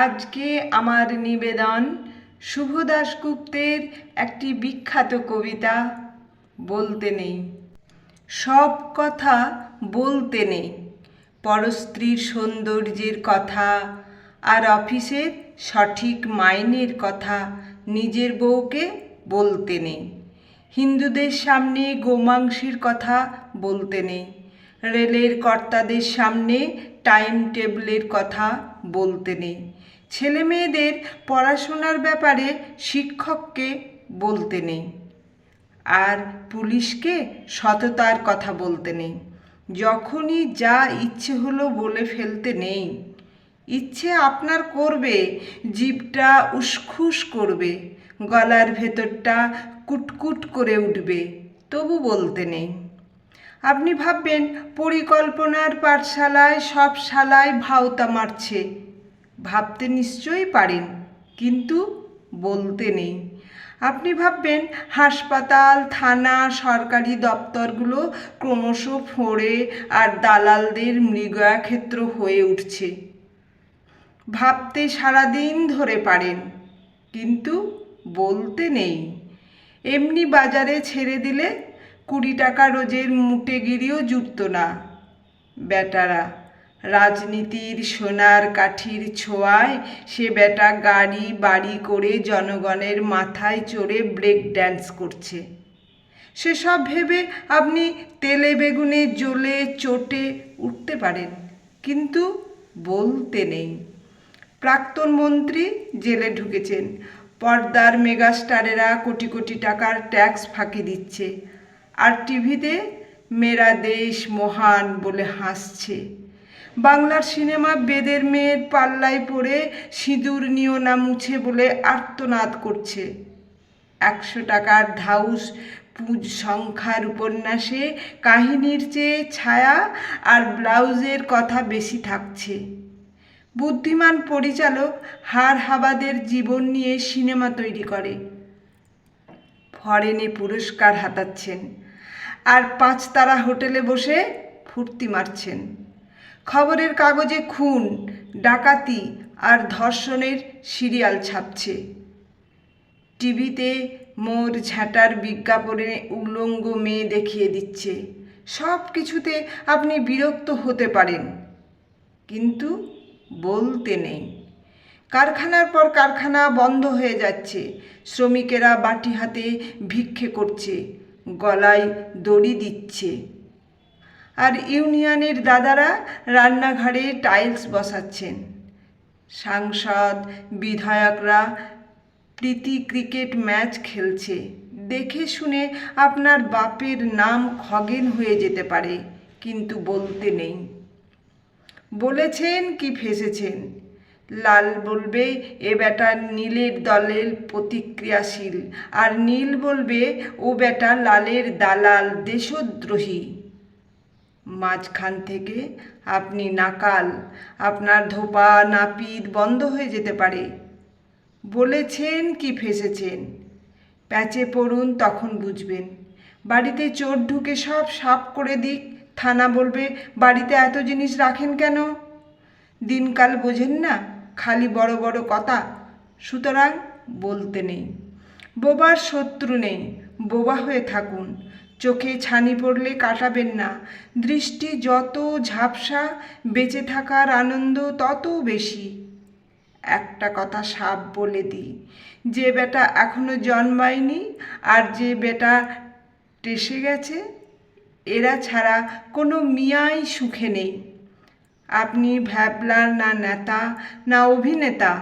আজকে আমার নিবেদন শুভ দাশগুপ্তের একটি বিখ্যাত কবিতা বলতে নেই। সব কথা বলতে নেই। পরস্ত্রীর সৌন্দর্যের কথা আর অফিসের সঠিক মাইনের কথা নিজের বউকে বলতে নেই। হিন্দুদের সামনে গোমাংসের কথা বলতে নেই। রেলের কর্তাদের সামনে টাইম টেবিলের কথা বলতে নেই। ছেলে মেয়েদের পড়াশোনার ব্যাপারে শিক্ষককে বলতে নেই। আর পুলিশকে সততার কথা বলতে নেই। যখনই যা ইচ্ছে হলো বলে ফেলতে নেই। ইচ্ছে আপনার করবে, জিভটা উসখুস করবে, গলার ভেতরটা কুটকুট করে উঠবে, তবু বলতে নেই। আপনি ভাববেন, পরিকল্পনার পাঠশালায় সব শালায় ভাওতা মারছে। ভাবতে নিশ্চয়ই পারেন, কিন্তু বলতে নেই। আপনি ভাববেন, হাসপাতাল, থানা, সরকারি দপ্তরগুলো ক্রমশ ফোড়ে আর দালালদের মৃগয়াক্ষেত্র হয়ে উঠছে। ভাবতে সারাদিন ধরে পারেন, কিন্তু বলতে নেই। এমনি বাজারে ছেড়ে দিলে কুড়ি টাকা রোজের মুটেগিরিও জুটত না। বেটারা রাজনীতির সোনার কাঠির ছোঁয়ায় সে বেটা গাড়ি বাড়ি করে জনগণের মাথায় চড়ে ব্রেক ড্যান্স করছে। সেসব ভেবে আপনি তেলে বেগুনে জ্বলে চটে উঠতে পারেন, কিন্তু বলতে নেই। প্রাক্তন মন্ত্রী জেলে ঢুকেছেন। পর্দার মেগাস্টারেরা কোটি কোটি টাকার ট্যাক্স ফাঁকি দিচ্ছে। আর টিভিতে মেরা দেশ মহান বলে হাসছে। বাংলার সিনেমা বেদের মেয়ের পাল্লায় পড়ে সিঁদুর নিও না মুছে বলে আর্তনাদ করছে। একশো টাকার ধাউস পুজ সংখ্যার উপন্যাসে কাহিনীর চেয়ে ছায়া আর ব্লাউজের কথা বেশি থাকছে। বুদ্ধিমান পরিচালক হার হাবাদের জীবন নিয়ে সিনেমা তৈরি করে। ফরেনে পুরস্কার হাতাচ্ছেন। আর পাঁচতারা হোটেলে বসে ফুর্তি মারছেন। খবরের কাগজে খুন, ডাকাতি আর ধর্ষণের সিরিয়াল ছাপছে। টিভিতে মোর ঝাঁটার বিজ্ঞাপনে উলঙ্গ মেয়ে দেখিয়ে দিচ্ছে। সব কিছুতে আপনি বিরক্ত হতে পারেন, কিন্তু বলতে নেই। কারখানার পর কারখানা বন্ধ হয়ে যাচ্ছে। শ্রমিকেরা বাটি হাতে ভিক্ষে করছে, গলায় দড়ি দিচ্ছে। আর ইউনিয়নের দাদারা রান্নাঘরে টাইলস বসাচ্ছেন। সাংসদ, বিধায়করা প্রীতি ক্রিকেট ম্যাচ খেলছে। দেখে শুনে আপনার বাপের নাম খগেন হয়ে যেতে পারে, কিন্তু বলতে নেই। বলেছেন কি ফেসেছেন? লাল বলবে, এ বেটা নীলের দলের প্রতিক্রিয়াশীল। আর নীল বলবে, ও বেটা লালের দালাল দেশদ্রোহী। মাঝখান থেকে আপনি নাকাল, আপনার ধোপা নাপিত বন্ধ হয়ে যেতে পারে। বলেছেন কি ফেসেছেন? প্যাচে পড়ুন, তখন বুঝবেন। বাড়িতে চোর ঢুকে সব সাফ করে দিক। থানা বলবে, বাড়িতে এত জিনিস রাখেন কেন? দিনকাল বোঝেন না, খালি বড় বড় কথা। সুতরাং বলতে নেই। বোবার শত্রু নেই। বোবা হয়ে থাকুন। চোখে ছানি পড়লে কাটাবেন না। দৃষ্টি যত ঝাপসা, বেঁচে থাকার আনন্দ তত বেশি। একটা কথা সাপ বলে দিই, যে বেটা এখনও জন্মায়নি আর যে বেটা টেসে গেছে, এরা ছাড়া কোনো মিয়াই সুখে নেই। আপনি ভ্যাবলার না নেতা, না অভিনেতা,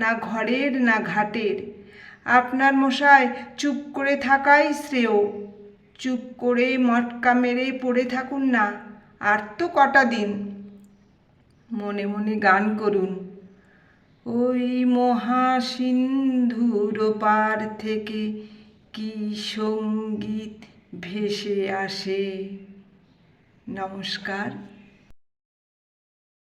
না ঘরের না ঘাটের। আপনার মশায় চুপ করে থাকাই শ্রেয়। চুপ করে মটকা মেরে পড়ে থাকুন না, আর তো কটা দিন। মনে মনে গান করুন। ওই মহাসিন্ধুর পার থেকে কি সংগীত ভেসে আসে? নমস্কার।